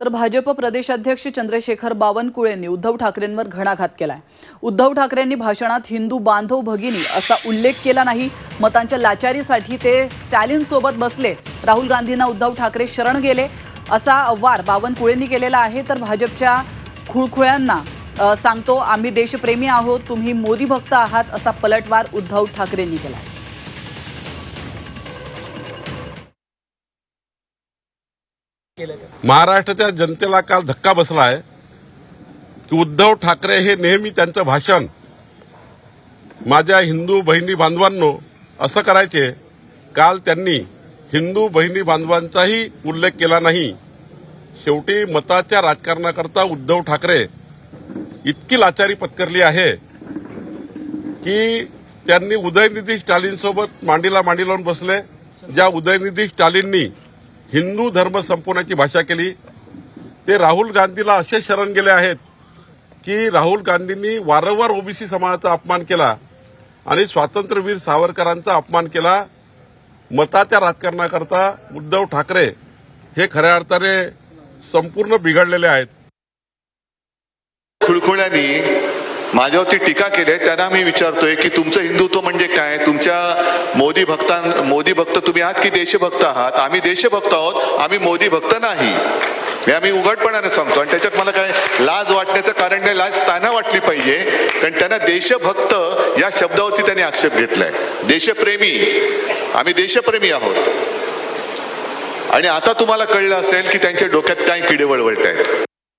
तर भाजप प्रदेशाध्यक्ष चंद्रशेखर बावनकुळेंनी उद्धव ठाकरेंवर घणाघात केलाय. उद्धव ठाकरेंनी भाषणात हिंदू बांधव भगिनी असा उल्लेख केला नाही. मतांच्या लाचारीसाठी ते स्टॅलिन सोबत बसले. राहुल गांधींना उद्धव ठाकरे शरण गेले असा वार बावनकुळेंनी केलेला आहे. तर भाजपच्या खुळखुळ्यांना सांगतो आम्ही देशप्रेमी आहोत तुम्ही मोदी भक्त आहात असा पलटवार उद्धव ठाकरेंनी केला आहे महाराष्ट्राच्या जनतेला काल धक्का बसला आहे की उद्धव ठाकरे हे नेहमी त्यांचं भाषण. माझ्या हिंदू बहिणी बांधवांनो असं करायचे. काल त्यांनी हिंदू बहिणी बांधवांचाही उल्लेख केला नाही. शेवटी मताच्या राजकारणाकरता उद्धव ठाकरे इतकी लाचारी पत्करली आहे की त्यांनी उदयनिधी स्टालिनसोबत मांडीला मांडी लावून बसले. ज्या उदयनिधी स्टालिननी हिंदू धर्म संपवण्याची भाषा केली. ते राहुल गांधीला असे शरण गेले आहेत की राहुल गांधींनी वारंवार ओबीसी समाजाचा अपमान केला आणि स्वातंत्र्यवीर सावरकरांचा अपमान केला. मताच्या राजकारणाकरता उद्धव ठाकरे हे खऱ्या अर्थाने संपूर्ण बिघडलेले आहेत. खुळखुळ्यांनी माझ्यावरती टीका केली आहे. त्यांना मी विचारतोय की तुमचं हिंदुत्व म्हणजे काय? तुमच्या मोदी भक्तां मोदी भक्त तुम्ही आहात की देशभक्त आहात? आम्ही देशभक्त आहोत आम्ही मोदी भक्त नाही. हे आम्ही उघडपणाने सांगतो. आणि त्याच्यात मला काय लाज वाटण्याचं कारण नाही लाज त्यांना वाटली पाहिजे. कारण त्यांना देशभक्त या शब्दावरती त्यांनी आक्षेप घेतलाय. देशप्रेमी. आम्ही देशप्रेमी आहोत. आणि आता तुम्हाला कळलं असेल की त्यांच्या डोक्यात काय किडे वळवळत आहेत